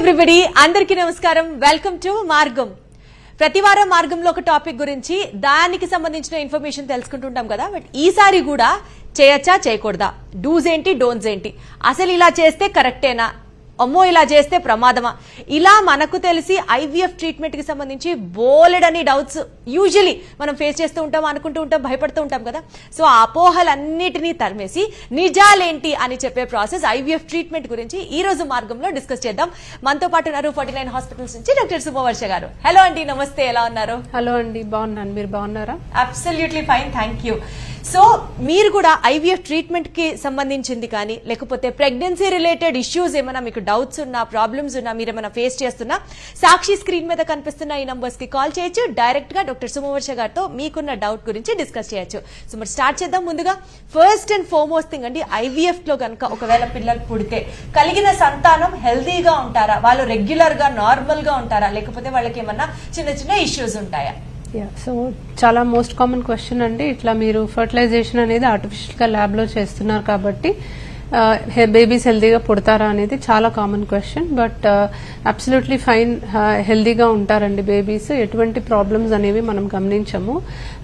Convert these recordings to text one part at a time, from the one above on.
Everybody అందరికీ నమస్కారం. Welcome to మార్గం. ప్రతి వారం మార్గంలో ఒక టాపిక్ గురించి దానికి సంబంధించిన ఇన్ఫర్మేషన్ తెలుసుకుంటుంటాం కదా. బట్ ఈసారి కూడా చేయొచ్చా? చేయకూడదా? డూస్ ఏంటి? డోన్స్ ఏంటి? అసలు ఇలా చేస్తే కరెక్టేనా? అమ్మో ఇలా చేస్తే ప్రమాదమా? ఇలా మనకు తెలిసి ఐవీఎఫ్ ట్రీట్మెంట్కి సంబంధించి బోలెడని డౌట్స్ యూజువలీ మనం ఫేస్ చేస్తూ ఉంటాం అనుకుంటూ ఉంటాం భయపడుతూ ఉంటాం కదా? సో ఆ అపోహలన్నిటినీ తరిమేసి నిజాలేంటి అని చెప్పే ప్రాసెస్ ఐవీఎఫ్ ట్రీట్మెంట్ గురించి ఈ రోజు మార్గంలో డిస్కస్ చేద్దాం. మనతో పాటు ఉన్నారు ఫార్టీ నైన్ హాస్పిటల్స్ నుంచి డాక్టర్ శుభవర్ష గారు. హలో అండి నమస్తే. ఎలా ఉన్నారు? హలో అండి బాగున్నాను. మీరు బాగున్నారా? Absolutely fine thank you so మీరు కూడా ఐవీఎఫ్ ట్రీట్మెంట్కి సంబంధించింది కానీ లేకపోతే ప్రెగ్నెన్సీ రిలేటెడ్ ఇష్యూస్ ఏమైనా మీకు డౌట్స్ ఉన్నా ప్రాబ్లమ్స్ ఉన్నా మీరు ఏమైనా ఫేస్ చేస్తున్నా సాక్షి స్క్రీన్ మీద కనిపిస్తున్న ఈ నంబర్స్కి కాల్ చేయొచ్చు. డైరెక్ట్గా డాక్టర్ సుమవర్ష గారితో మీకున్న డౌట్ గురించి డిస్కస్ చేయొచ్చు. సో మరి స్టార్ట్ చేద్దాం ముందుగా. ఫస్ట్ అండ్ ఫోర్మోస్ట్ థింగ్ అండి ఐవీఎఫ్లో కనుక ఒకవేళ పిల్లలు పుడితే కలిగిన సంతానం హెల్దీగా ఉంటారా? వాళ్ళు రెగ్యులర్గా నార్మల్గా ఉంటారా? లేకపోతే వాళ్ళకి ఏమన్నా చిన్న చిన్న ఇష్యూస్ ఉంటాయా? సో చాలా మోస్ట్ కామన్ క్వశ్చన్ అండి. ఇట్లా మీరు ఫర్టిలైజేషన్ అనేది ఆర్టిఫిషియల్గా ల్యాబ్లో చేస్తున్నారు కాబట్టి Uh, బేబీస్ హెల్దీగా పుడతారా అనేది చాలా common question but absolutely fine హెల్దీగా ఉంటారండి బేబీస్ ఎటువంటి ప్రాబ్లమ్స్ అనేవి మనం గమనించము.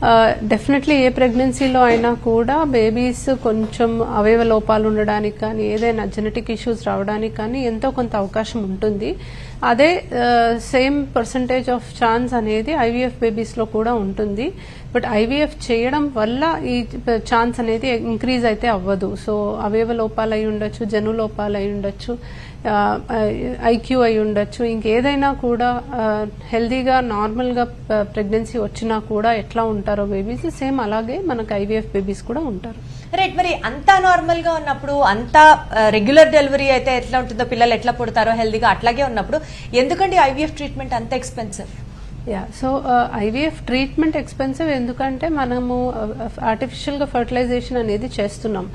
Uh, డెఫినెట్లీ ఏ ప్రెగ్నెన్సీలో అయినా కూడా బేబీస్ కొంచెం అవయవ లోపాలు ఉండడానికి కానీ ఏదైనా జెనెటిక్ ఇష్యూస్ రావడానికి కానీ ఎంతో కొంత అవకాశం ఉంటుంది. అదే సేమ్ పర్సంటేజ్ ఆఫ్ ఛాన్స్ అనేది ఐవీఎఫ్ బేబీస్లో కూడా ఉంటుంది. బట్ ఐవీఎఫ్ చేయడం వల్ల ఈ uh, ఛాన్స్ అనేది ఇంక్రీజ్ అయితే అవ్వదు. సో అవయవ లోపాలు అయి ఉండొచ్చు జను లోపాలు అయి ఉండొచ్చు ఐక్యూ అయి ఉండొచ్చు. ఇంకేదైనా కూడా హెల్దీగా నార్మల్గా ప్రెగ్నెన్సీ వచ్చినా కూడా ఎట్లా ఉంటారో బేబీస్ సేమ్ అలాగే మనకు ఐవీఎఫ్ బేబీస్ కూడా ఉంటారు. రైట్ మరి అంతా నార్మల్గా ఉన్నప్పుడు అంతా రెగ్యులర్ డెలివరీ అయితే ఎట్లా ఉంటుందో పిల్లలు ఎట్లా పుడతారో హెల్దీగా అట్లాగే ఉన్నప్పుడు ఎందుకండి ఐవీఎఫ్ ట్రీట్మెంట్ అంత expensive? Yeah so IVF treatment expensive ఎందుకంటే మనము ఆర్టిఫిషియల్గా ఫర్టిలైజేషన్ అనేది చేస్తున్నాం.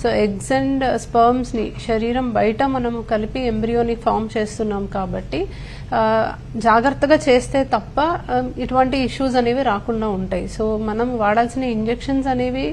సో ఎగ్స్ అండ్ uh, స్పర్మ్స్ని శరీరం బయట మనము కలిపి ఎంబ్రియోని ఫామ్ చేస్తున్నాం కాబట్టి uh, జాగ్రత్తగా చేస్తే తప్ప um, ఇటువంటి ఇష్యూస్ అనేవి రాకుండా ఉంటాయి. సో మనం వాడాల్సిన ఇంజెక్షన్స్ అనేవి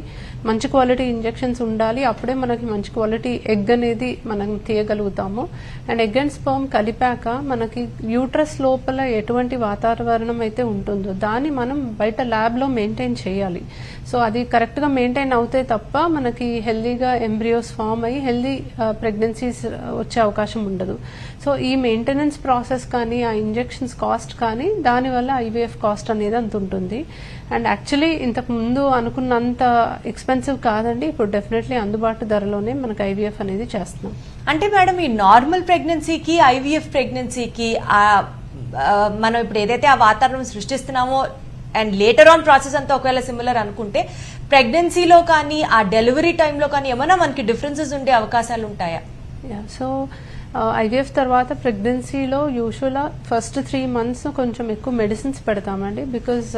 మంచి క్వాలిటీ ఇంజెక్షన్స్ ఉండాలి. అప్పుడే మనకి మంచి క్వాలిటీ ఎగ్ అనేది మనం తీయగలుగుతాము. అండ్ ఎగ్ అండ్ స్పర్మ్ కలిపాక మనకి యూట్రస్ లోపల ఎటువంటి వాతావరణం అయితే ఉంటుందో దాన్ని మనం బయట ల్యాబ్లో మెయింటైన్ చేయాలి. సో అది కరెక్ట్గా మెయింటైన్ అవుతే తప్ప మనకి హెల్దీగా ఎంబ్రియోస్ ఫామ్ అయ్యి హెల్దీ ప్రెగ్నెన్సీస్ uh, uh, వచ్చే అవకాశం ఉండదు. సో ఈ మెయింటెనెన్స్ ప్రాసెస్ కానీ ఆ ఇంజెక్షన్స్ కాస్ట్ కానీ దానివల్ల ఐవీఎఫ్ కాస్ట్ అనేది అంత ఉంటుంది. అండ్ యాక్చువల్లీ ఇంతకు ముందు అనుకున్నంత ఎక్స్పెన్సివ్ కాదండి. ఇప్పుడు డెఫినెట్లీ అందుబాటు ధరలోనే మనకు ఐవీఎఫ్ అనేది చేస్తున్నాం. అంటే మేడం ఈ నార్మల్ ప్రెగ్నెన్సీకి ఐవీఎఫ్ ప్రెగ్నెన్సీకి మనం ఇప్పుడు ఏదైతే ఆ వాతావరణం సృష్టిస్తున్నామో అండ్ లేటర్ ఆన్ ప్రాసెస్ అంతా ఒకవేళ సిమిలర్ అనుకుంటే ప్రెగ్నెన్సీలో కానీ ఆ డెలివరీ టైంలో కానీ ఏమైనా మనకి డిఫరెన్సెస్ ఉండే అవకాశాలు ఉంటాయా? సో ఐవీఎఫ్ తర్వాత ప్రెగ్నెన్సీలో యూజువల్గా ఫస్ట్ త్రీ మంత్స్ కొంచెం ఎక్కువ మెడిసిన్స్ పెడతామండి. బికాజ్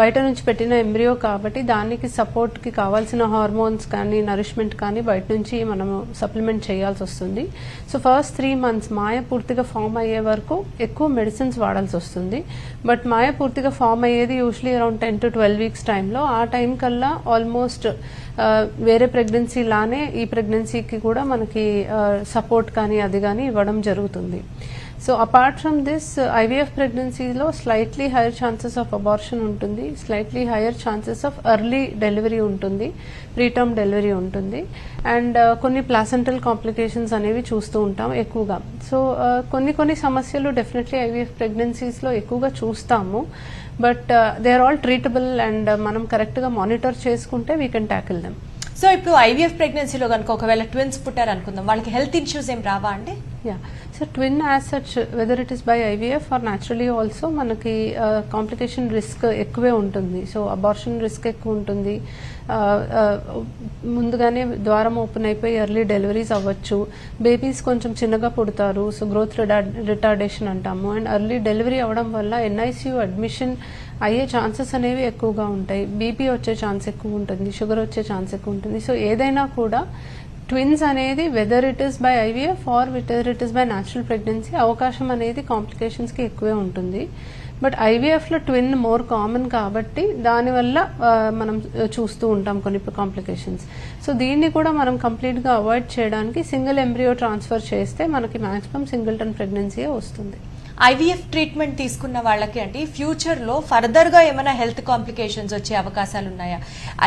బయట నుంచి పెట్టిన ఎంబ్రియో కాబట్టి దానికి సపోర్ట్కి కావాల్సిన హార్మోన్స్ కానీ నరిష్మెంట్ కానీ బయట నుంచి మనము సప్లిమెంట్ చేయాల్సి వస్తుంది. సో ఫస్ట్ త్రీ మంత్స్ మాయ పూర్తిగా ఫామ్ అయ్యే వరకు ఎక్కువ మెడిసిన్స్ వాడాల్సి వస్తుంది. బట్ మాయ పూర్తిగా ఫామ్ అయ్యేది usually around ten to twelve weeks టైంలో. ఆ టైం కల్లా ఆల్మోస్ట్ వేరే ప్రెగ్నెన్సీ లానే ఈ ప్రెగ్నెన్సీకి కూడా మనకి సపోర్ట్ కానీ అది కానీ ఇవ్వడం జరుగుతుంది. So apart from this IVF ప్రెగ్నెన్సీలో slightly higher chances of abortion ఉంటుంది. Slightly higher chances of early delivery ఉంటుంది. ప్రీటర్మ్ డెలివరీ ఉంటుంది. అండ్ కొన్ని ప్లాసెంటల్ కాంప్లికేషన్స్ అనేవి చూస్తూ ఉంటాం ఎక్కువగా. సో కొన్ని కొన్ని సమస్యలు డెఫినెట్లీ ఐవీఎఫ్ ప్రెగ్నెన్సీస్లో ఎక్కువగా చూస్తాము. But they are all treatable and మనం కరెక్ట్గా మానిటర్ చేసుకుంటే we can tackle them so ఇప్పుడు ఐవీఎఫ్ ప్రెగ్నెన్సీలో కనుక ఒకవేళ ట్విన్స్ పుట్టారు అనుకుందాం వాళ్ళకి హెల్త్ ఇష్యూస్ ఏం రావా అండి? Yeah so twin as such whether it is by IVF or naturally also మనకి uh, కాంప్లికేషన్ రిస్క్ ఎక్కువే ఉంటుంది. సో అబార్షన్ రిస్క్ ఎక్కువ ఉంటుంది. Uh, uh, ముందుగానే ద్వారం ఓపెన్ అయిపోయి ఎర్లీ డెలివరీస్ అవ్వచ్చు. బేబీస్ కొంచెం చిన్నగా పుడతారు. సో గ్రోత్ రిటార్డేషన్ అంటాము. అండ్ ఎర్లీ డెలివరీ అవ్వడం వల్ల ఎన్ఐసియు అడ్మిషన్ అయ్యే ఛాన్సెస్ అనేవి ఎక్కువగా ఉంటాయి. బీపీ వచ్చే ఛాన్స్ ఎక్కువ ఉంటుంది. షుగర్ వచ్చే ఛాన్స్ ఎక్కువ ఉంటుంది. సో ఏదైనా కూడా ట్విన్స్ అనేది whether it is by IVF or whether it is by natural pregnancy అవకాశం అనేది కాంప్లికేషన్స్కి ఎక్కువే ఉంటుంది. బట్ ఐవీఎఫ్లో ట్విన్ మోర్ కామన్ కాబట్టి దానివల్ల మనం చూస్తూ ఉంటాం కొన్ని కాంప్లికేషన్స్ సో దీన్ని కూడా మనం కంప్లీట్గా అవాయిడ్ చేయడానికి సింగిల్ ఎంబ్రియో ట్రాన్స్ఫర్ చేస్తే మనకి మాక్సిమం సింగిల్టన్ ప్రెగ్నెన్సీయే వస్తుంది. ఐవీఎఫ్ ట్రీట్మెంట్ తీసుకున్న వాళ్ళకి అంటే ఫ్యూచర్లో ఫర్దర్గా ఏమైనా హెల్త్ కాంప్లికేషన్స్ వచ్చే అవకాశాలు ఉన్నాయా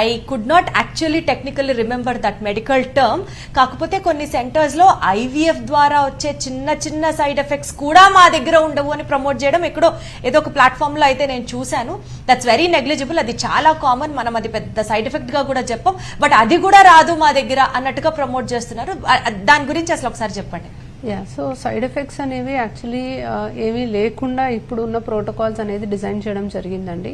I could not actually technically remember that medical term కాకపోతే కొన్ని సెంటర్స్లో ఐవీఎఫ్ ద్వారా వచ్చే చిన్న చిన్న సైడ్ ఎఫెక్ట్స్ కూడా మా దగ్గర ఉండవు అని ప్రమోట్ చేయడం ఎక్కడో ఏదో ఒక ప్లాట్ఫామ్లో అయితే నేను చూశాను. దట్స్ వెరీ నెగ్లిజిబుల్ అది చాలా కామన్ మనం అది పెద్ద సైడ్ ఎఫెక్ట్గా కూడా చెప్పం. బట్ అది కూడా రాదు మా దగ్గర అన్నట్టుగా ప్రమోట్ చేస్తున్నారు. దాని గురించి అసలు ఒకసారి చెప్పండి. యా సో సైడ్ ఎఫెక్ట్స్ అనేవి యాక్చువల్లీ ఏమీ లేకుండా ఇప్పుడు ఉన్న ప్రోటోకాల్స్ అనేది డిజైన్ చేయడం జరిగిందండి.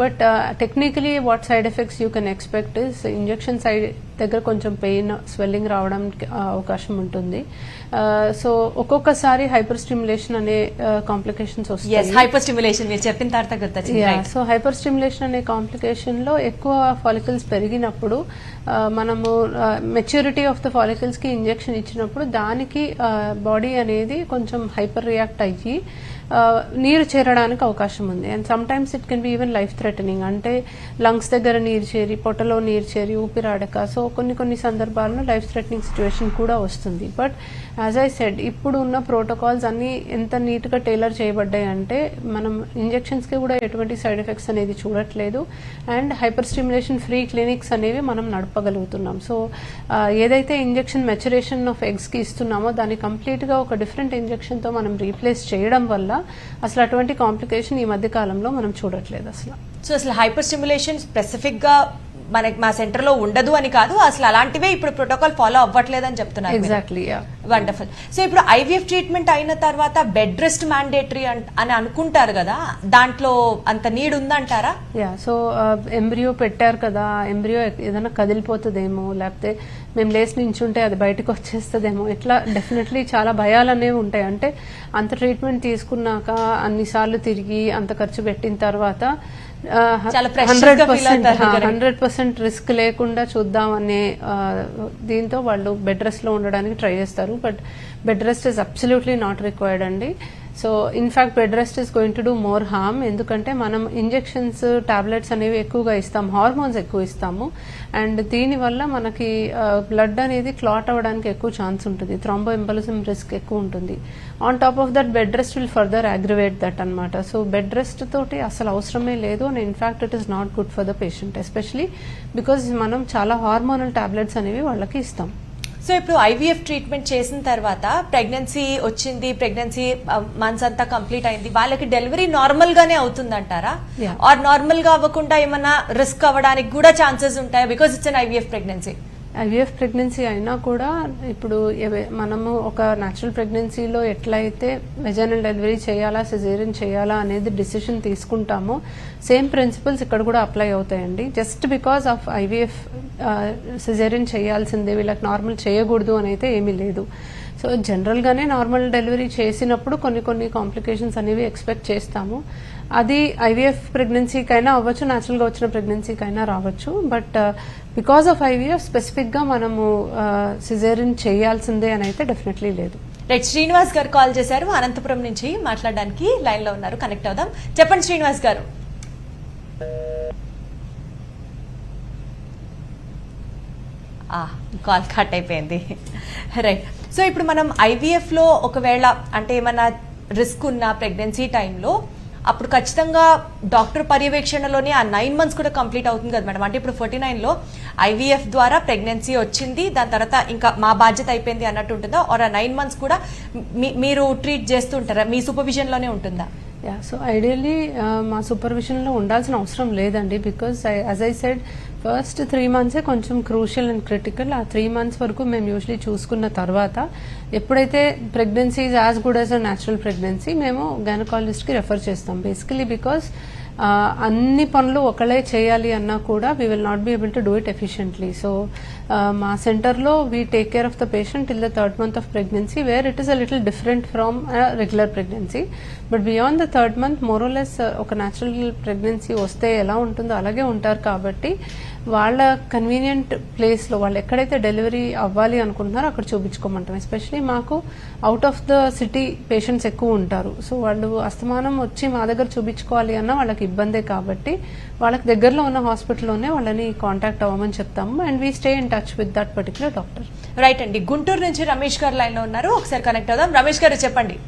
But technically what side effects you can expect is injection side దగ్గర కొంచెం పెయిన్ స్వెల్లింగ్ రావడానికి ఆ, అవకాశం ఉంటుంది. సో ఒక్కొక్కసారి హైపర్ స్టిమ్యులేషన్ అనే కాంప్లికేషన్స్ వస్తాయి. హైపర్ స్టిమ్యులేషన్ మీరు చెప్పిన తర్వాత గుర్తొచ్చింది సో హైపర్ స్టిమ్యులేషన్ అనే కాంప్లికేషన్లో ఎక్కువ ఫాలికల్స్ పెరిగినప్పుడు మనము మెచ్యూరిటీ ఆఫ్ ద ఫాలికల్స్కి ఇంజెక్షన్ ఇచ్చినప్పుడు దానికి బాడీ అనేది కొంచెం హైపర్ రియాక్ట్ అయ్యి నీరు చేరడానికి అవకాశం ఉంది. And some times it can be even life threatening అంటే లంగ్స్ దగ్గర నీరు చేరి పొట్టలో నీరు చేరి ఊపిరాడక సో కొన్ని కొన్ని సందర్భాల్లో లైఫ్ థ్రెటనింగ్ సిచ్యువేషన్ కూడా వస్తుంది. బట్ యాజ్ ఐ సెడ్ ఇప్పుడు ఉన్న ప్రోటోకాల్స్ అన్నీ ఎంత నీట్గా టైలర్ చేయబడ్డాయి అంటే మనం ఇంజెక్షన్స్కి కూడా ఎటువంటి సైడ్ ఎఫెక్ట్స్ అనేది చూడట్లేదు. And hyper stimulation free clinics అనేవి మనం నడపగలుగుతున్నాం. సో ఏదైతే ఇంజెక్షన్ మెచ్యురేషన్ ఆఫ్ ఎగ్స్కి ఇస్తున్నామో దాన్ని కంప్లీట్గా ఒక డిఫరెంట్ ఇంజెక్షన్తో మనం రీప్లేస్ చేయడం వల్ల అసలు అటువంటి కాంప్లికేషన్ ఈ మధ్య కాలంలో మనం చూడట్లేదు అసలు. సో అసలు హైపర్ స్టిమ్యులేషన్ స్పెసిఫిక్గా మనకి మా సెంటర్లో ఉండదు అని కాదు అసలు అలాంటివే ఇప్పుడు ప్రోటోకాల్ ఫాలో అవ్వట్లేదని చెప్తున్నారు. ఎగ్జాక్ట్లీ యా వండర్ఫుల్ సో ఇప్పుడు ఐవీఎఫ్ ట్రీట్మెంట్ అయిన తర్వాత బెడ్ రెస్ట్ మ్యాండేటరీ అని అనుకుంటారు కదా దాంట్లో అంత నీడ్ ఉందంటారా? యా సో ఎంబ్రియో పెట్టారు కదా ఎంబ్రియో ఏదైనా కదిలిపోతుందేమో లేకపోతే మేము లేచి నించుంటే అది బయటకు వచ్చేస్తుందేమో ఇట్లా డెఫినెట్లీ చాలా భయాలు అనేవి ఉంటాయి. అంటే అంత ట్రీట్మెంట్ తీసుకున్నాక అన్నిసార్లు తిరిగి అంత ఖర్చు పెట్టిన తర్వాత hundred correct. Hundred percent risk లేకుండా చూద్దాం అనే దీంతో వాళ్ళు బెడ్ రెస్ట్లో ఉండడానికి ట్రై చేస్తారు but bed rest is absolutely not required అండి so in fact bed rest is going to do more harm ఎందుకంటే మనం ఇంజెక్షన్స్ టాబ్లెట్స్ అనేవి ఎక్కువగా ఇస్తాం. హార్మోన్స్ ఎక్కువ ఇస్తాము. అండ్ దీనివల్ల మనకి బ్లడ్ అనేది క్లాట్ అవ్వడానికి ఎక్కువ ఛాన్స్ ఉంటుంది. థ్రాంబో ఎంబలిజం రిస్క్ ఎక్కువ ఉంటుంది. On top of that bed rest will further aggravate that అనమాట సో బెడ్ రెస్ట్ తోటి అసలు అవసరమే లేదు and in fact it is not good for the patient especially because మనం చాలా హార్మోనల్ టాబ్లెట్స్ అనేవి వాళ్ళకి ఇస్తాం. సో ఇప్పుడు ఐవీఎఫ్ ట్రీట్మెంట్ చేసిన తర్వాత ప్రెగ్నెన్సీ వచ్చింది ప్రెగ్నెన్సీ మంత్స్ అంతా కంప్లీట్ అయింది. వాళ్ళకి డెలివరీ నార్మల్ గానే అవుతుందంటారా. ఆర్ నార్మల్గా అవ్వకుండా ఏమన్నా రిస్క్ అవ్వడానికి కూడా ఛాన్సెస్ ఉంటాయా? Because it's an IVF pregnancy IVF pregnancy అయినా కూడా ఇప్పుడు మనము ఒక న్యాచురల్ ప్రెగ్నెన్సీలో ఎట్లయితే వెజనల్ డెలివరీ చేయాలా సిజేరియన్ చేయాలా అనేది డిసిషన్ తీసుకుంటామో సేమ్ ప్రిన్సిపల్స్ ఇక్కడ కూడా అప్లై అవుతాయండి. Just because of IVF caesarean చేయాల్సిందే వీళ్ళకి నార్మల్ చేయకూడదు అని అయితే ఏమీ లేదు. సో జనరల్గానే నార్మల్ డెలివరీ చేసినప్పుడు కొన్ని కొన్ని కాంప్లికేషన్స్ అనేవి ఎక్స్పెక్ట్ చేస్తాము. అది ఐవీఎఫ్ ప్రెగ్నెన్సీకైనా అవ్వచ్చు న్యాచురల్గా వచ్చిన ప్రెగ్నెన్సీకైనా రావచ్చు. బట్ బికాస్ ఆఫ్ ఐవీఎఫ్ స్పెసిఫిక్గా మనము uh, సిజేరియన్ చేయాల్సిందే అని అయితే డెఫినెట్లీ లేదు. రైట్ శ్రీనివాస్ గారు కాల్ చేశారు. అనంతపురం నుంచి మాట్లాడడానికి లైన్లో ఉన్నారు. కనెక్ట్ అవుదాం. చెప్పండి శ్రీనివాస్ గారు. కాల్ కట్ అయిపోయింది. రైట్. సో ఇప్పుడు మనం ఐవీఎఫ్లో ఒకవేళ అంటే ఏమన్నా రిస్క్ ఉన్న ప్రెగ్నెన్సీ టైంలో అప్పుడు ఖచ్చితంగా డాక్టర్ పర్యవేక్షణలోనే ఆ నైన్ మంత్స్ కూడా కంప్లీట్ అవుతుంది కదా మేడం. అంటే ఇప్పుడు ఫోర్టీ నైన్లో ఐవీఎఫ్ ద్వారా ప్రెగ్నెన్సీ వచ్చింది దాని తర్వాత ఇంకా మా బాధ్యత అయిపోయింది అన్నట్టు ఉంటుందా? ఆర్ ఆ నైన్ మంత్స్ కూడా మీ- మీరు ట్రీట్ చేస్తుంటారా మీ సూపర్విజన్లోనే ఉంటుందా? యా సో ఐడియల్లీ మా సూపర్విజన్లో ఉండాల్సిన అవసరం లేదండి because as I said first three మంత్సే కొంచెం క్రూషియల్ అండ్ క్రిటికల్ ఆ త్రీ మంత్స్ వరకు మేము యూజువలీ చూసుకున్న తర్వాత ఎప్పుడైతే pregnancy as good as a natural pregnancy మేము గైనకాలజిస్ట్కి రెఫర్ చేస్తాం. బేసికలీ బికాస్ అన్ని పనులు ఒకళ్ళే చేయాలి అన్నా కూడా we will not be able to do it efficiently so మా సెంటర్లో we take care of the patient till the third month of pregnancy where it is a little different from regular pregnancy but beyond the third month more or less ఒక natural pregnancy వస్తే ఎలా ఉంటుందో అలాగే ఉంటారు కాబట్టి వాళ్ళ convenient ప్లేస్లో వాళ్ళు ఎక్కడైతే డెలివరీ అవ్వాలి అనుకుంటున్నారో అక్కడ చూపించుకోమంటాం. ఎస్పెషలీ మాకు out of the city patients ఎక్కువ ఉంటారు. సో వాళ్ళు అస్తమానం వచ్చి మా దగ్గర చూపించుకోవాలి అన్న వాళ్ళకి ఇబ్బందే కాబట్టి వాళ్ళకి దగ్గరలో ఉన్న హాస్పిటల్లోనే వాళ్ళని కాంటాక్ట్ అవ్వమని చెప్తాము. And we stay in touch with that particular doctor right అండి. గుంటూరు నుంచి రమేష్ గారు లైన్లో ఉన్నారు. ఒకసారి కనెక్ట్ అవుదాం. రమేష్ గారు చెప్పండి.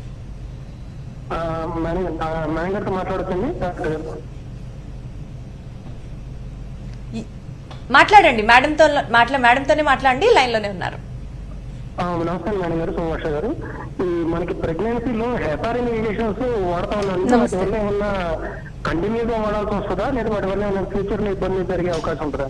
గారితో మాట్లాడుతుంది. మాట్లాడండి. మేడంతో మాట్లా మేడంతోనే మాట్లాడండి లైన్లోనే ఉన్నారు. నమస్కారం మేడం గారు సోమవర్ష గారు. ఈ మనకి ప్రెగ్నెన్సీలో హెపారిన్ ఇంజెక్షన్స్ వాడతా ఉన్నాను ఏమన్నా కంటిన్యూగా వాడాల్సి వస్తుందా? లేదా వాటి వల్ల ఏమైనా ఫ్యూచర్లో ఇబ్బంది జరిగే అవకాశం ఉంటుందా?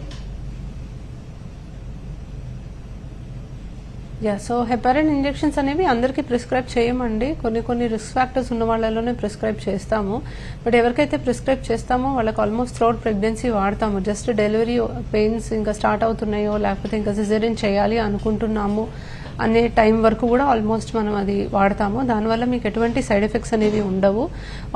యా సో హెపారిన్ ఇంజెక్షన్స్ అనేవి అందరికీ ప్రిస్క్రైబ్ చేయమండి. కొన్ని కొన్ని రిస్క్ ఫ్యాక్టర్స్ ఉన్న వాళ్ళలోనే ప్రిస్క్రైబ్ చేస్తాము. బట్ ఎవరికైతే ప్రిస్క్రైబ్ చేస్తామో వాళ్ళకి ఆల్మోస్ట్ త్రోట్ ప్రెగ్నెన్సీ వాడతాము. జస్ట్ డెలివరీ పెయిన్స్ ఇంకా స్టార్ట్ అవుతున్నాయో లేకపోతే ఇంకా సిజరీన్ చేయాలి అనుకుంటున్నాము. అనే టైం వరకు కూడా ఆల్మోస్ట్ మనం అది వాడతాము. దానివల్ల మీకు ఎటువంటి సైడ్ ఎఫెక్ట్స్ అనేవి ఉండవు.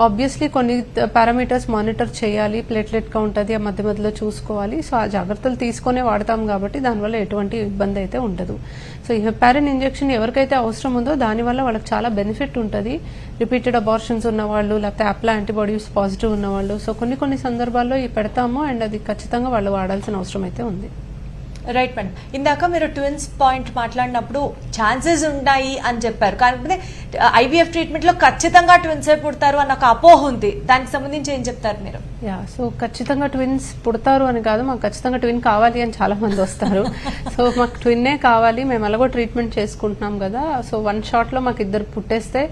ఆబ్వియస్లీ కొన్ని పారామీటర్స్ మానిటర్ చేయాలి ప్లేట్లెట్ కౌంట్ అది ఆ మధ్య మధ్యలో చూసుకోవాలి. సో ఆ జాగ్రత్తలు తీసుకొనే వాడతాం కాబట్టి దానివల్ల ఎటువంటి ఇబ్బంది అయితే ఉండదు. సో ఈ హెపారిన్ ఇంజెక్షన్ ఎవరికైతే అవసరం ఉందో దానివల్ల వాళ్ళకి చాలా బెనిఫిట్ ఉంటుంది. రిపీటెడ్ అబార్షన్స్ ఉన్న వాళ్ళు లేకపోతే అప్లా యాంటీబాడీస్ పాజిటివ్ ఉన్న వాళ్ళు సో కొన్ని కొన్ని సందర్భాల్లో ఈ పెడతాము అండ్ అది ఖచ్చితంగా వాళ్ళు వాడాల్సిన అవసరం అయితే ఉంది. రైట్ మేడం ఇందాక మీరు ట్విన్స్ పాయింట్ మాట్లాడినప్పుడు ఛాన్సెస్ ఉంటాయి అని చెప్పారు. కాకపోతే uh, ఐవీఎఫ్ ట్రీట్మెంట్లో ఖచ్చితంగా ట్విన్స్ పుడతారు అన్న ఒక అపోహ ఉంది. దానికి సంబంధించి ఏం చెప్తారు మీరు? యా సో ఖచ్చితంగా ట్విన్స్ పుడతారు అని కాదు. మాకు ఖచ్చితంగా ట్విన్ కావాలి అని చాలా మంది వస్తారు. సో మాకు ట్విన్నే కావాలి. మేము అలాగో ట్రీట్మెంట్ చేసుకుంటున్నాం కదా. సో వన్ షాట్లో మాకు ఇద్దరు పుట్టేస్తే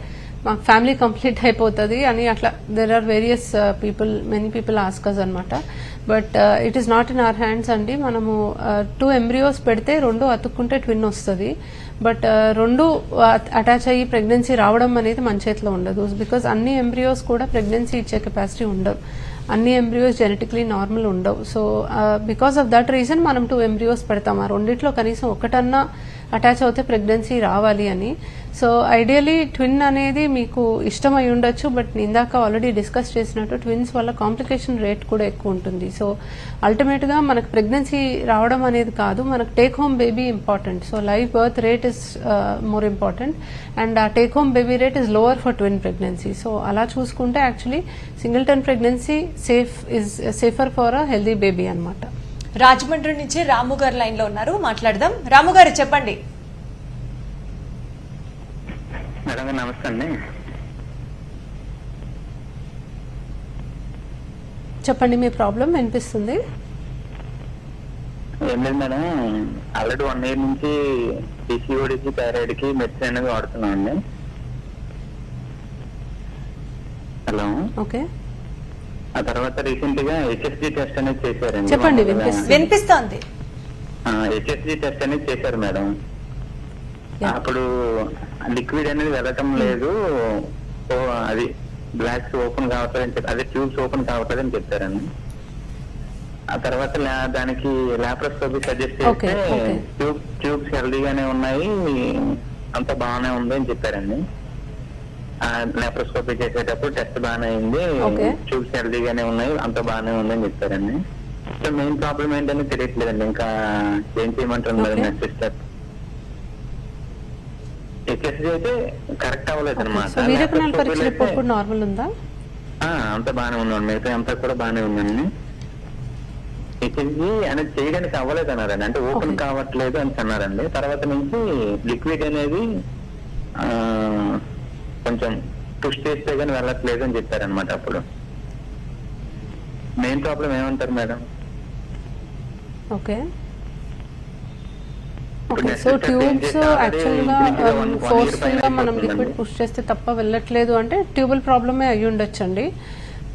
మాకు ఫ్యామిలీ కంప్లీట్ అయిపోతుంది అని అట్లా there are various people many people ask us అనమాట but it is not in our hands అండి. మనము uh, టూ ఎంబ్రియోస్ పెడితే రెండు అతుక్కుంటే ట్విన్ వస్తుంది. బట్ uh, రెండు అటాచ్ అయ్యి ప్రెగ్నెన్సీ రావడం అనేది మన చేతిలో ఉండదు. బికాస్ అన్ని ఎంబ్రియోస్ కూడా ప్రెగ్నెన్సీ ఇచ్చే కెపాసిటీ ఉండవు. అన్ని ఎంబ్రియోస్ జెనెటిక్లీ నార్మల్ ఉండవు. So because of that reason మనం టూ ఎంబ్రియోస్ పెడతాం. ఆ రెండిట్లో కనీసం ఒకటన్నా అటాచ్ అవుతే ప్రెగ్నెన్సీ రావాలి అని. సో ఐడియలీ ట్విన్ అనేది మీకు ఇష్టమై ఉండొచ్చు బట్ ఇందాక ఆల్రెడీ డిస్కస్ చేసినట్టు ట్విన్స్ వల్ల కాంప్లికేషన్ రేట్ కూడా ఎక్కువ ఉంటుంది. సో అల్టిమేట్గా మనకు ప్రెగ్నెన్సీ రావడం అనేది కాదు మనకు take home baby important so life birth rate is more important and ఆ take home baby rate is lower for twin pregnancy so అలా చూసుకుంటే actually singleton pregnancy safe is safer for a healthy baby అనమాట రాజమండ్రి నుంచి రాము గారు లైన్లో ఉన్నారు. మాట్లాడదాం. రాము గారు చెప్పండి. మేడం గారు నమస్తే అండి. చెప్పండి మీ ప్రాబ్లం వినిపిస్తుంది. ఏం లేదు మేడం ఆల్రెడీ వన్ ఇయర్ నుంచి పీసీఓడికి థైరాయిడ్కి మెడిసిన్ అనేది వాడుతున్నాం అండి. హలో. ఓకే. ఆ తర్వాత రీసెంట్గా హెచ్ఎస్జి టెస్ట్ అనేది చేశారండి చెప్పండి, వినిపిస్తుంది. వినిపిస్తోంది హెచ్ఎస్జి టెస్ట్ అనేది చేశారు మేడం. అప్పుడు లిక్విడ్ అనేది వెళ్ళటం లేదు అది బ్లాక్స్ ఓపెన్ కావట్లేదని చెప్పి అదే ట్యూబ్స్ ఓపెన్ కావట్లేదని చెప్పారండి ఆ తర్వాత దానికి లాప్రోస్కోపీ సజెస్ట్ చేస్తే. ట్యూబ్ ట్యూబ్స్ హెల్దీగానే ఉన్నాయి అంత బాగానే ఉంది అని చెప్పారండి లాప్రోస్కోపీ చేసేటప్పుడు టెస్ట్ బాగానే అయింది. ట్యూబ్స్ హెల్దీగానే ఉన్నాయి. అంత బాగానే ఉంది అని చెప్పారండి. సో మెయిన్ ప్రాబ్లం ఏంటని తెలియట్లేదండి. ఇంకా ఏం Okay. నెక్స్ట్ స్టెప్ హెచ్ఎస్జి అయితే కరెక్ట్ అవ్వలేదు అనమాట నార్మల్ ఉందా? అంత బాగానే ఉన్నాను మిగతా అంతా కూడా బాగానే ఉందండి. హెచ్ఎస్జి అనేది చేయడానికి అవ్వలేదు అన్నారండి అంటే ఓపెన్. కావట్లేదు అని అన్నారండి. తర్వాత నుంచి లిక్విడ్ అనేది ఆ, కొంచెం పుష్ చేస్తే కానీ వెళ్ళట్లేదు అని చెప్పారనమాట అప్పుడు. మెయిన్ ప్రాబ్లం ఏమంటారు madam? Okay. Okay so tubes యాక్చువల్గా ఇంచుమించుగా one- one year ఫోర్స్ఫుల్గా పైన మనం. లిక్విడ్ పుష్ చేస్తే తప్ప వెళ్ళట్లేదు అంటే ట్యూబల్ ప్రాబ్లమే అయ్యి ఉండొచ్చండి.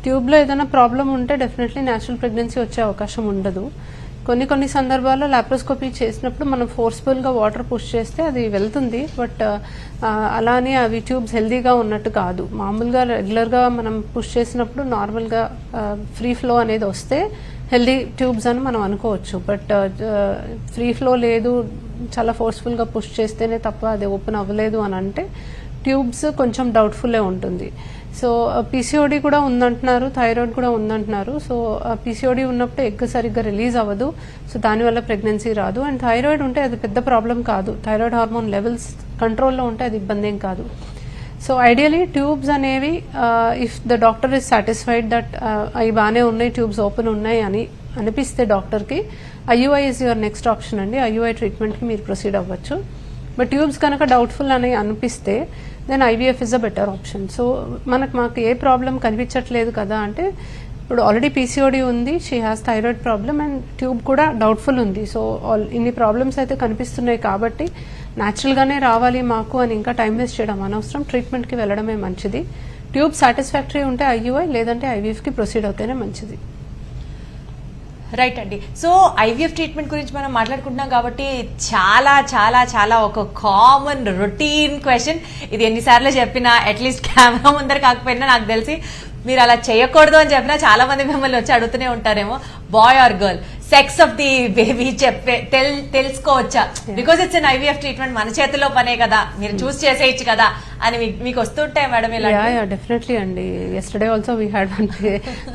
ట్యూబ్లో ఏదైనా ప్రాబ్లం ఉంటే డెఫినెట్లీ న్యాచురల్ ప్రెగ్నెన్సీ వచ్చే అవకాశం ఉండదు. కొన్ని కొన్ని సందర్భాల్లో లాప్రోస్కోపీ చేసినప్పుడు మనం ఫోర్స్ఫుల్గా వాటర్ పుష్ చేస్తే అది వెళ్తుంది. బట్ అలానే అవి ట్యూబ్స్ హెల్దీగా ఉన్నట్టు కాదు. మామూలుగా రెగ్యులర్గా మనం పుష్ చేసినప్పుడు నార్మల్గా ఫ్రీ ఫ్లో అనేది వస్తే హెల్దీ ట్యూబ్స్ అని మనం అనుకోవచ్చు. బట్ ఫ్రీ ఫ్లో లేదు చాలా ఫోర్స్ఫుల్గా పుష్ చేస్తేనే తప్ప అది ఓపెన్ అవ్వలేదు అని అంటే ట్యూబ్స్ కొంచెం డౌట్ఫుల్లే ఉంటుంది. సో పీసీఓడి కూడా ఉందంటున్నారు థైరాయిడ్ కూడా ఉందంటున్నారు. సో పీసీఓడి ఉన్నప్పుడు ఎగ్ సరిగ్గా రిలీజ్ అవ్వదు. సో దానివల్ల ప్రెగ్నెన్సీ రాదు. అండ్ థైరాయిడ్ ఉంటే అది పెద్ద ప్రాబ్లం కాదు. థైరాయిడ్ హార్మోన్ లెవెల్స్ కంట్రోల్లో ఉంటే అది ఇబ్బంది ఏం కాదు. సో ఐడియలీ ట్యూబ్స్ అనేవి if the doctor is satisfied that అవి బాగానే ఉన్నాయి ట్యూబ్స్ ఓపెన్ ఉన్నాయి అని అనిపిస్తే డాక్టర్కి IUI is your next option అండి. ఐయుఐ ట్రీట్మెంట్కి మీరు ప్రొసీడ్ అవ్వచ్చు. బట్ ట్యూబ్స్ కనుక డౌట్ఫుల్ అని అనిపిస్తే then IVF is a better option so మనకు మాకు ఏ ప్రాబ్లం కనిపించట్లేదు కదా అంటే ఇప్పుడు ఆల్రెడీ పీసీఓడి ఉంది she has thyroid problem and tube కూడా డౌట్ఫుల్ ఉంది. సో ఆల్ ఇన్ని ప్రాబ్లమ్స్ అయితే కనిపిస్తున్నాయి కాబట్టి న్యాచురల్గానే రావాలి మాకు అని ఇంకా టైం వేస్ట్ చేయడం అనవసరం. ట్రీట్మెంట్కి వెళ్ళడమే మంచిది. ట్యూబ్ సాటిస్ఫాక్టరీ ఉంటే ఐయుఐ లేదంటే ఐవీఎఫ్కి ప్రొసీడ్ అవుతేనే మంచిది. రైట్ అండి. సో ఐవీఎఫ్ ట్రీట్మెంట్ గురించి మనం మాట్లాడుకుంటున్నాం కాబట్టి చాలా చాలా చాలా ఒక కామన్ రొటీన్ క్వశ్చన్ ఇది ఎన్నిసార్లు చెప్పినా అట్లీస్ట్ కెమెరా ముందర కాకపోయినా నాకు తెలిసి మీరు అలా చేయకూడదు అని చెప్పినా చాలా మంది మిమ్మల్ని వచ్చి అడుగుతూనే ఉంటారేమో. Boy or girl sex of the baby చెప్పే తెల్ తెలుసుకోవచ్చా? Because it's an IVF treatment మన చేతిలో పనే కదా. మీరు చూస్ చేసేయచ్చు కదా. అని మీకు- వస్తుంటాయి మేడం ఇలా డెఫినెట్లీ అండి. Yesterday also we had one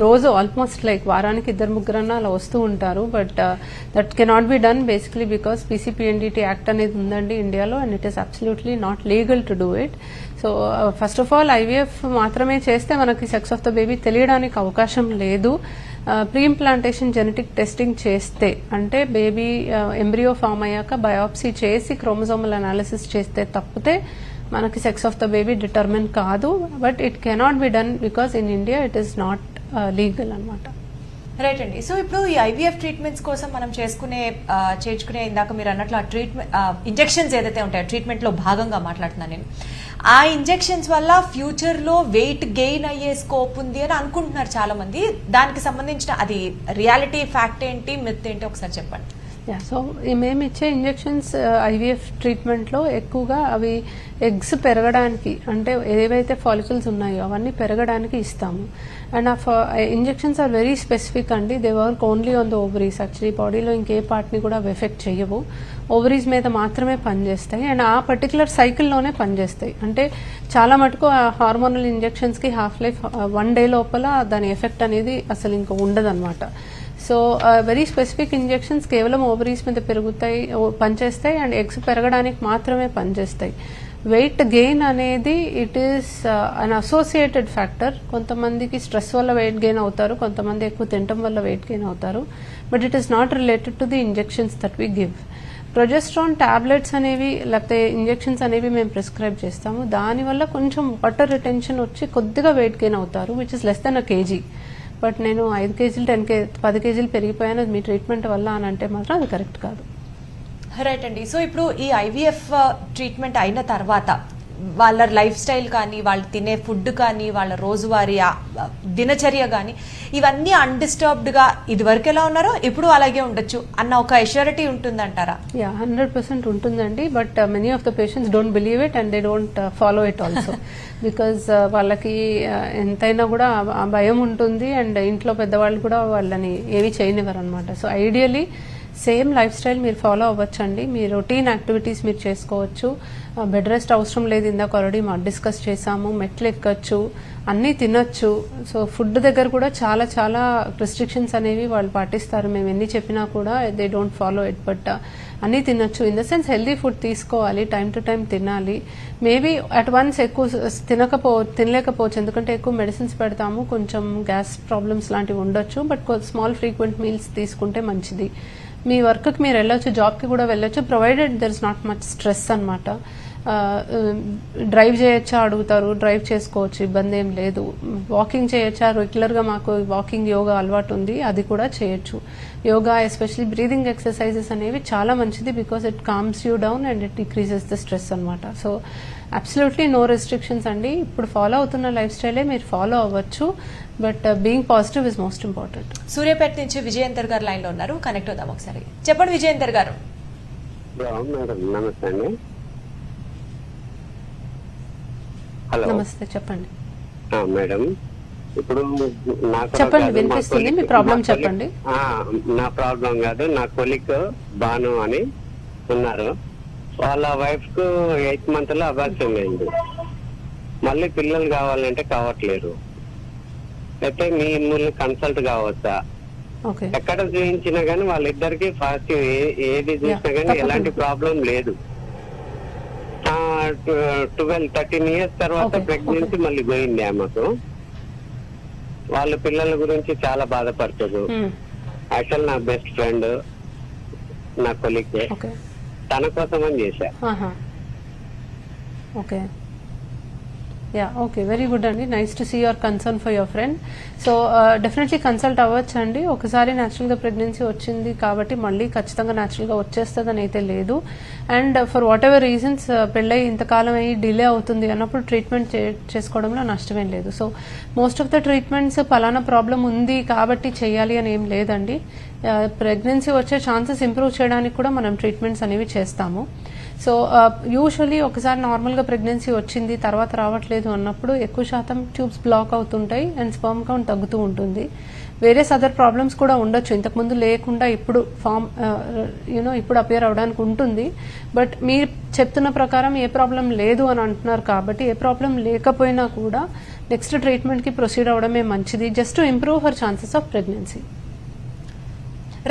రోజు ఆల్మోస్ట్ లైక్ వారానికి ఇద్దరు ముగ్గురన్నా అలా వస్తూ ఉంటారు. But that cannot be done basically because PCPNDT act అనేది ఉందండి ఇండియాలో and it is absolutely not legal to do it so first of all IVF మాత్రమే చేస్తే మనకి సెక్స్ ఆఫ్ ద బేబీ తెలియడానికి అవకాశం లేదు. ప్రీ ఇంప్లాంటేషన్ జెనెటిక్ టెస్టింగ్ చేస్తే అంటే బేబీ ఎంబ్రియో ఫామ్ అయ్యాక బయాప్సీ చేసి క్రోమోజోమల్ అనాలిసిస్ చేస్తే తప్పితే మనకి sex of the baby determine కాదు but it cannot be done because in India it is not legal అనమాట రైట్ అండి. సో ఇప్పుడు ఈ ఐవీఎఫ్ ట్రీట్మెంట్స్ కోసం మనం చేసుకునే చేర్చుకునే ఇందాక మీరు అన్నట్లు ఆ ట్రీట్మెంట్ ఇంజెక్షన్స్ ఏదైతే ఉంటాయో ట్రీట్మెంట్లో భాగంగా మాట్లాడుతున్నాను నేను ఆ ఇంజెక్షన్స్ వల్ల ఫ్యూచర్లో వెయిట్ గెయిన్ అయ్యే స్కోప్ ఉంది అని అనుకుంటున్నారు చాలా మంది దానికి సంబంధించిన అది రియాలిటీ ఫ్యాక్ట్ ఏంటి మిత్ ఏంటి ఒకసారి చెప్పండి. యా సో మేము ఇచ్చే ఇంజెక్షన్స్ ఐవీఎఫ్ ట్రీట్మెంట్లో ఎక్కువగా అవి ఎగ్స్ పెరగడానికి అంటే ఏవైతే ఫాలికల్స్ ఉన్నాయో అవన్నీ పెరగడానికి ఇస్తాము. అండ్ ఆ ఇంజెక్షన్స్ ఆర్ వెరీ స్పెసిఫిక్ అండి. They work only on the ovaries actually బాడీలో ఇంకే పార్ట్ని కూడా అవి ఎఫెక్ట్ చేయవు. ఓవరీస్ మీద మాత్రమే పనిచేస్తాయి. అండ్ ఆ పర్టికులర్ సైకిల్లోనే పనిచేస్తాయి. అంటే చాలా మటుకు ఆ హార్మోనల్ ఇంజెక్షన్స్కి హాఫ్ లైఫ్ వన్ డే లోపల దాని ఎఫెక్ట్ అనేది అసలు ఇంకా ఉండదన్నమాట. సో వెరీ స్పెసిఫిక్ ఇంజెక్షన్స్ కేవలం ఓవరీస్ మీద పెరుగుతాయి ఓ- పనిచేస్తాయి అండ్ ఎగ్స్ పెరగడానికి మాత్రమే పనిచేస్తాయి. వెయిట్ గెయిన్ అనేది it is an associated factor కొంతమందికి స్ట్రెస్ వల్ల వెయిట్ గెయిన్ అవుతారు కొంతమంది ఎక్కువ తినటం వల్ల వెయిట్ గెయిన్ అవుతారు. But it is not related to the injections that we give progesterone tablets అనేవి లేకపోతే ఇంజెక్షన్స్ అనేవి మేము ప్రిస్క్రైబ్ చేస్తాము. దానివల్ల కొంచెం వాటర్ రిటెన్షన్ వచ్చి కొద్దిగా వెయిట్ గెయిన్ అవుతారు which is less than a KG but నేను ఐదు కేజీలు టెన్ కే పది కేజీలు పెరిగిపోయాను. అది మీ ట్రీట్మెంట్ వల్ల అని అంటే మాత్రం అది కరెక్ట్ కాదు. రైట్ అండి. సో ఇప్పుడు ఈ ఐవీఎఫ్ uh, ట్రీట్మెంట్ అయిన తర్వాత వాళ్ళ లైఫ్ స్టైల్ కానీ వాళ్ళు తినే ఫుడ్ కానీ వాళ్ళ రోజువారీ దినచర్య కానీ ఇవన్నీ అన్డిస్టర్బ్డ్గా ఇది వరకు ఎలా ఉన్నారో ఇప్పుడు అలాగే ఉండొచ్చు అన్న ఒక ఎష్యూరిటీ ఉంటుందంటారా? యా హండ్రెడ్ పర్సెంట్ ఉంటుందండి. But many of the patients don't believe it and they don't follow it also because వాళ్ళకి uh, ఎంతైనా కూడా భయం ఉంటుంది అండ్ ఇంట్లో పెద్దవాళ్ళు కూడా వాళ్ళని ఏవి చేయనివ్వరు అనమాట so ideally same lifestyle మీరు ఫాలో అవ్వచ్చండి. మీ రొటీన్ యాక్టివిటీస్ మీరు చేసుకోవచ్చు. బెడ్ రెస్ట్ అవసరం లేదు ఇందాక ఆల్రెడీ మా డిస్కస్ చేసాము. మెట్లు ఎక్కచ్చు అన్నీ తినొచ్చు. సో ఫుడ్ దగ్గర కూడా చాలా చాలా రెస్ట్రిక్షన్స్ అనేవి వాళ్ళు పాటిస్తారు. మేము ఎన్ని చెప్పినా కూడా they don't follow it but అన్నీ తినొచ్చు. In the sense healthy food తీసుకోవాలి టైం టు టైం తినాలి. మేబీ అట్ వన్స్ ఎక్కువ తినకపో తినలేకపోవచ్చు. ఎందుకంటే ఎక్కువ మెడిసిన్స్ పెడతాము కొంచెం గ్యాస్ ప్రాబ్లమ్స్ లాంటివి ఉండొచ్చు. బట్ స్మాల్ ఫ్రీక్వెంట్ మీల్స్ తీసుకుంటే మంచిది. మీ వర్క్కి మీరు వెళ్ళొచ్చు జాబ్కి కూడా వెళ్ళొచ్చు provided there is not much stress అనమాట డ్రైవ్ చేయొచ్చా అడుగుతారు డ్రైవ్ చేసుకోవచ్చు ఇబ్బంది ఏం లేదు. వాకింగ్ చేయొచ్చా? రెగ్యులర్గా మాకు వాకింగ్ యోగా అలవాటు ఉంది అది కూడా చేయొచ్చు. యోగా ఎస్పెషలీ బ్రీదింగ్ ఎక్సర్సైజెస్ అనేవి చాలా మంచిది because it calms you down and it decreases the stress అనమాట సో అబ్సల్యూట్లీ నో రెస్ట్రిక్షన్స్ అండి. ఇప్పుడు ఫాలో అవుతున్న లైఫ్ స్టైలే మీరు ఫాలో అవ్వచ్చు but being positive is most important. Suryapet నుంచి విజయంతర్ గారు లైన్లో ఉన్నారు. కనెక్ట్ అవుదాం ఒకసారి. చెప్పండి విజయంతర్ గారు. నమస్తే అండి. హలో. నమస్తే చెప్పండి. మేడం. ఇప్పుడు నాకు చెప్పండి, వినిపిస్తుంది. మీ ప్రాబ్లం చెప్పండి. నా ప్రాబ్లం కాదు నా కొలిక్ బాను అని ఉన్నారు. వాళ్ళ వైఫ్కు ఎయిత్ మంత్లో అబార్షన్ అయింది. మళ్ళీ పిల్లలు కావాలంటే కావట్లేరు అయితే మీ మిమ్మల్ని కన్సల్ట్ కావచ్చా? ఎక్కడ చూపించినా గానీ వాళ్ళిద్దరికి ఫాస్ట్ ఏది చూసినా గానీ. ఎలాంటి ప్రాబ్లం లేదు. ట్వెల్వ్ థర్టీన్ ఇయర్స్ తర్వాత ప్రెగ్నెన్సీ మళ్ళీ పోయింది ఆమెకు. వాళ్ళ పిల్లల గురించి చాలా బాధపడుతుంది. యాక్చువల్ నా బెస్ట్ ఫ్రెండ్ నా కొలిక్ తన కోసం అని చేశా okay yeah okay very good అండి nice to see your concern for your friend so definitely consult అవ్వచ్చు అండి ఒకసారి న్యాచురల్గా ప్రెగ్నెన్సీ వచ్చింది కాబట్టి మళ్ళీ ఖచ్చితంగా న్యాచురల్గా వచ్చేస్తుందని అయితే లేదు. And for whatever reasons పెళ్ళై ఇంతకాలం అయ్యి డిలే అవుతుంది అన్నప్పుడు ట్రీట్మెంట్ చేసుకోవడంలో నష్టమేం లేదు. So most of the treatments పలానా ప్రాబ్లం ఉంది కాబట్టి చేయాలి అని ఏం లేదండి. Uh, ప్రెగ్నెన్సీ వచ్చే ఛాన్సెస్ ఇంప్రూవ్ చేయడానికి కూడా మనం ట్రీట్మెంట్స్ అనేవి చేస్తాము. సో uh, యూజువలీ ఒకసారి నార్మల్గా ప్రెగ్నెన్సీ వచ్చింది తర్వాత రావట్లేదు అన్నప్పుడు ఎక్కువ శాతం ట్యూబ్స్ బ్లాక్ అవుతుంటాయి అండ్ స్పర్మ్ కౌంట్ తగ్గుతూ ఉంటుంది. వేరే అదర్ ప్రాబ్లమ్స్ కూడా ఉండొచ్చు. ఇంతకుముందు లేకుండా ఇప్పుడు ఫామ్ uh, యూనో ఇప్పుడు అపేర్ అవడానికి ఉంటుంది. బట్ మీరు చెప్తున్న ప్రకారం ఏ ప్రాబ్లం లేదు అని అంటున్నారు కాబట్టి ఏ ప్రాబ్లం లేకపోయినా కూడా నెక్స్ట్ ట్రీట్మెంట్కి ప్రొసీడ్ అవ్వడమే మంచిది. Just to improve her chances of pregnancy.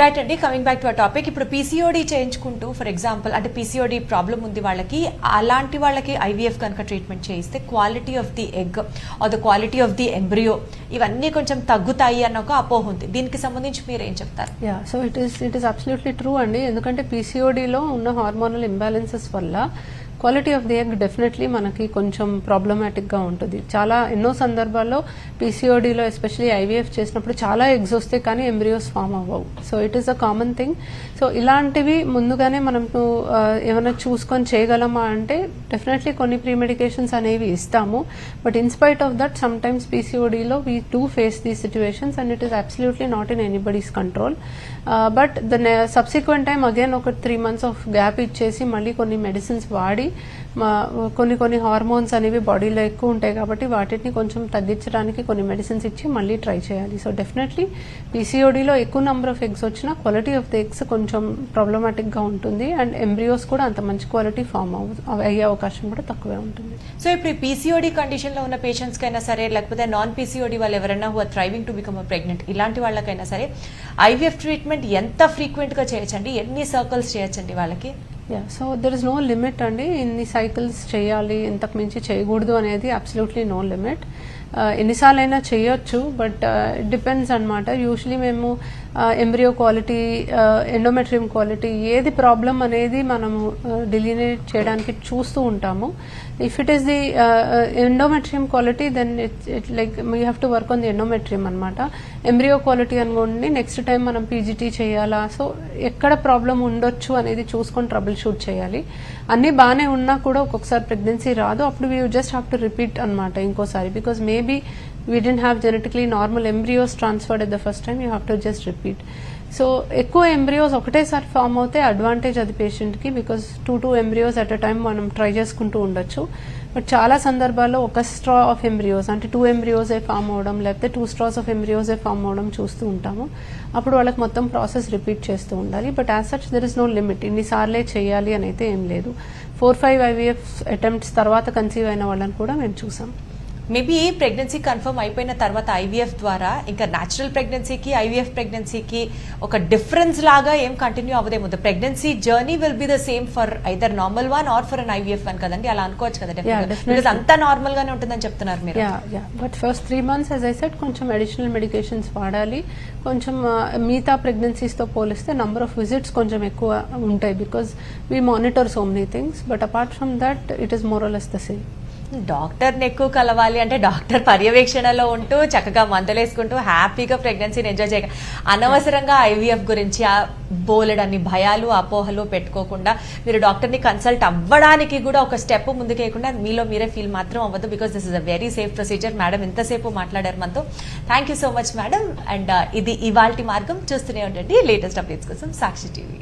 Right అండి కమింగ్ బ్యాక్ టు ఆ టాపిక్ ఇప్పుడు పీసీఓడి చేయించుకుంటూ ఫర్ ఎగ్జాంపుల్ అంటే పీసీఓడి ప్రాబ్లం ఉంది వాళ్ళకి అలాంటి వాళ్ళకి ఐవీఎఫ్ కనుక ట్రీట్మెంట్ చేయిస్తే quality of the egg or the quality of the embryo ఇవన్నీ కొంచెం తగ్గుతాయి అన్న ఒక అపోహ ఉంది. దీనికి సంబంధించి మీరు ఏం చెప్తారు? Yeah so it is it is absolutely true అండి ఎందుకంటే పీసీఓడిలో ఉన్న హార్మోనల్ ఇంబ్యాలెన్సెస్ వల్ల quality of the egg definitely మనకి కొంచెం ప్రాబ్లమాటిక్గా ఉంటుంది. చాలా ఎన్నో సందర్భాల్లో పీసీఓడిలో ఎస్పెషలీ ఐవీఎఫ్ చేసినప్పుడు చాలా ఎగ్స్ వస్తాయి కానీ ఎంబ్రియోస్ ఫామ్ అవ్వవు. So it is a common thing so ఇలాంటివి ముందుగానే మనం ఏమైనా చూసుకొని చేయగలమా అంటే డెఫినెట్లీ కొన్ని ప్రీ మెడికేషన్స్ అనేవి ఇస్తాము. But in spite of that sometimes పీసీఓడిలో we too face these situations and it is absolutely not in anybody's control but the subsequent time again ఒక త్రీ మంత్స్ ఆఫ్ గ్యాప్ ఇచ్చేసి మళ్ళీ కొన్ని medicines వాడి మా కొన్ని కొన్ని హార్మోన్స్ అనేవి బాడీలో ఎక్కువ ఉంటాయి కాబట్టి వాటిని కొంచెం తగ్గించడానికి కొన్ని మెడిసిన్స్ ఇచ్చి మళ్ళీ ట్రై చేయాలి. సో డెఫినెట్లీ పీసీఓడిలో ఎక్కువ నెంబర్ ఆఫ్ ఎగ్స్ వచ్చినా క్వాలిటీ ఆఫ్ ది ఎగ్స్ కొంచెం ప్రాబ్లమాటిక్గా ఉంటుంది అండ్ ఎంబ్రియోస్ కూడా అంత మంచి క్వాలిటీ ఫామ్ అయ్యే అవకాశం కూడా తక్కువే ఉంటుంది. సో ఇప్పుడు పీసీఓడి కండిషన్లో ఉన్న పేషెంట్స్ కైనా సరే లేకపోతే నాన్ పీసీఓడి వాళ్ళు ఎవరైనా who thriving to become pregnant ఇలాంటి వాళ్ళకైనా సరే ఐవీఎఫ్ ట్రీట్మెంట్ ఎంత ఫ్రీక్వెంట్గా చేయొచ్చండి? ఎన్ని సర్కిల్స్ చేయొచ్చండి వాళ్ళకి? Yeah so there is no limit అండి. ఇన్ని సైకిల్స్ చేయాలి ఇంతకు మించి చేయకూడదు అనేది అబ్సల్యూట్లీ నో లిమిట్ ఎన్నిసార్లు అయినా చేయొచ్చు బట్ ఇట్ డిపెండ్స్ అనమాట యూజువలీ మేము ఎంబ్రియో క్వాలిటీ ఎండోమెట్రియం క్వాలిటీ ఏది ప్రాబ్లం అనేది మనము డిలీనేట్ చేయడానికి చూస్తూ ఉంటాము. If it is the endometrium quality then it like we have to work on the endometrium అనమాట ఎంబ్రియో క్వాలిటీ అనుకోండి నెక్స్ట్ టైం మనం పీజీటీ చేయాలా? సో ఎక్కడ ప్రాబ్లం ఉండొచ్చు అనేది చూసుకొని ట్రబుల్ షూట్ చేయాలి. అన్నీ బాగానే ఉన్నా కూడా ఒక్కొక్కసారి ప్రెగ్నెన్సీ రాదు. అప్పుడు we just have to repeat అనమాట ఇంకోసారి. Because maybe we didn't have genetically normal embryos transferred at the first time you have to just repeat so ఎక్కువ ఎంబ్రియోస్ ఒకటేసారి ఫామ్ అవుతే అడ్వాంటేజ్ అది పేషెంట్కి because two two embryos at a time మనం try చేసుకుంటూ ఉండొచ్చు. బట్ చాలా సందర్భాల్లో ఒక స్ట్రా ఆఫ్ ఎంబ్రియోస్ అంటే టూ ఎంబ్రియోసే ఫామ్ అవడం లేకపోతే టూ స్ట్రాస్ ఆఫ్ ఎంబ్రియోసే ఫామ్ అవడం చూస్తూ ఉంటాము. అప్పుడు వాళ్ళకి మొత్తం ప్రాసెస్ రిపీట్ చేస్తూ ఉండాలి. But as such there is no limit ఇన్నిసార్లే చేయాలి అని అయితే ఏం లేదు. ఫోర్ ఫైవ్ ఐవీఎఫ్ అటెంప్ట్స్ తర్వాత కన్సీవ్ అయిన వాళ్ళని కూడా మేము చూసాం. మేబీ ప్రెగ్నెన్సీ కన్ఫర్మ్ అయిపోయిన తర్వాత ఐవీఎఫ్ ద్వారా ఇంకా న్యాచురల్ ప్రెగ్నెన్సీకి ఐవీఎఫ్ ప్రెగ్నెన్సీకి ఒక డిఫరెన్స్ లాగా ఏం continue అవ్వదేమో. The pregnancy journey will be the same for either normal one or for an IVF one కదండి? అలా అనుకోవచ్చు కదా. బికాస్ అంతా నార్మల్ గానే ఉంటుందని చెప్తున్నారు మీరు. But first three months as I said కొంచెం అడిషనల్ మెడికేషన్స్ వాడాలి. కొంచెం ఆ, మిగతా ప్రెగ్నెన్సీస్తో పోలిస్తే నంబర్ ఆఫ్ విజిట్స్ కొంచెం ఎక్కువ ఉంటాయి because we monitor so many things but apart from that it is more or less the same డాక్టర్ని ఎక్కువ కలవాలి అంటే డాక్టర్ పర్యవేక్షణలో ఉంటూ చక్కగా మందులేసుకుంటూ హ్యాపీగా ప్రెగ్నెన్సీని ఎంజాయ్ చేయక అనవసరంగా ఐవీఎఫ్ గురించి ఆ బోలెడన్ని భయాలు అపోహలు పెట్టుకోకుండా మీరు డాక్టర్ని కన్సల్ట్ అవ్వడానికి కూడా ఒక స్టెప్ ముందుకేయకుండా మీలో మీరే ఫీల్ మాత్రం అవ్వద్దు because this is a very safe procedure madam ఇంతసేపు మాట్లాడారు మనతో. Thank you so much madam and ఇది ఇవాల్టి మార్గం. చూస్తూనే ఉండండి. లేటెస్ట్ అప్డేట్స్ కోసం సాక్షి టీవీ.